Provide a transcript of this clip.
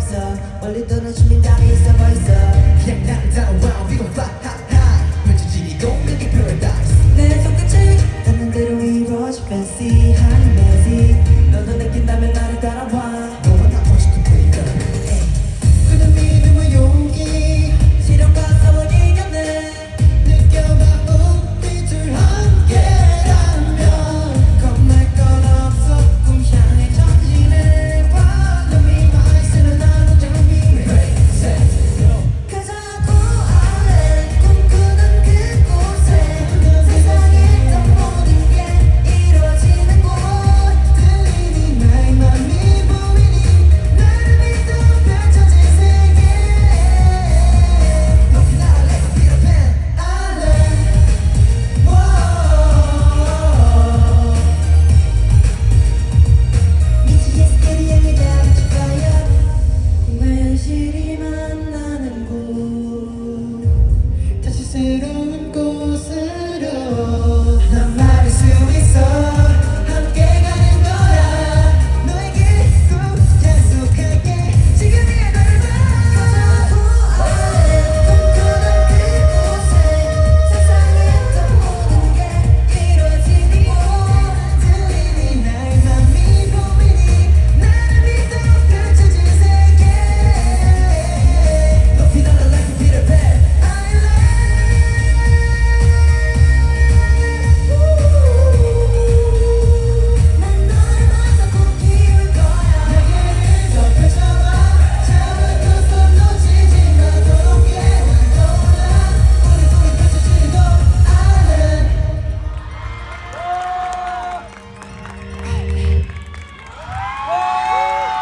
없어. 멀리 떨어지면 다 있어 벌써. 그냥 나를 따라와 We gon' fly high high 펼쳐진 이 동맥이 paradise. 내 손끝이 닿는 대로 이루어질 fancy high magic. 너도 느낀다면 do do